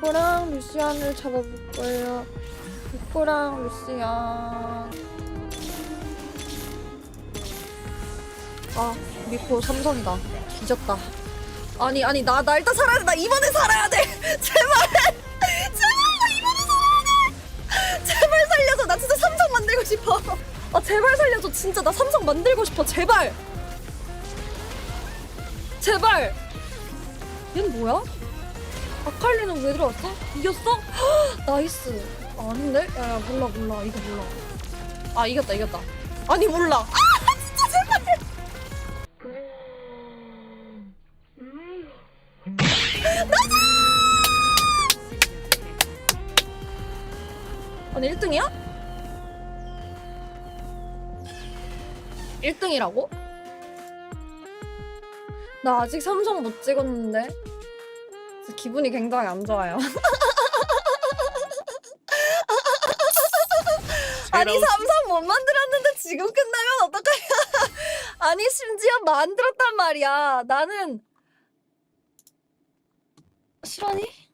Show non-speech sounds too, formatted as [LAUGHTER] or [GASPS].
미코랑 루시안을 잡아볼 거예요. 미코랑 루시안. 아, 미코 삼성이다. 뒤졌다. 아니, 아니, 나, 나 일단 살아야 돼. 나 이번에 살아야 돼. [LAUGHS] 제발! 제발, 나 이번에 살아야 돼! 제발 살려줘. 나 진짜 삼성 만들고 싶어. 아, 제발 살려줘. 진짜 나 삼성 만들고 싶어. 제발! 제발! 얘는 뭐야? 아칼리는 왜 들어왔어? 이겼어? 헉, [GASPS] 나이스. 아, 아닌데? 야야 몰라 몰라 이거 몰라. 아 이겼다 이겼다. 아니 몰라. 아 [LAUGHS] 진짜 제발. 아니 1등이야? 1등이라고? 나 아직 삼성 못 찍었는데. 기분이 굉장히 안 좋아요. [LAUGHS] 아니 삼성 못 만들었는데 지금 끝나면 어떡하냐? [LAUGHS] 아니 심지어 만들었단 말이야. 나는 실화니?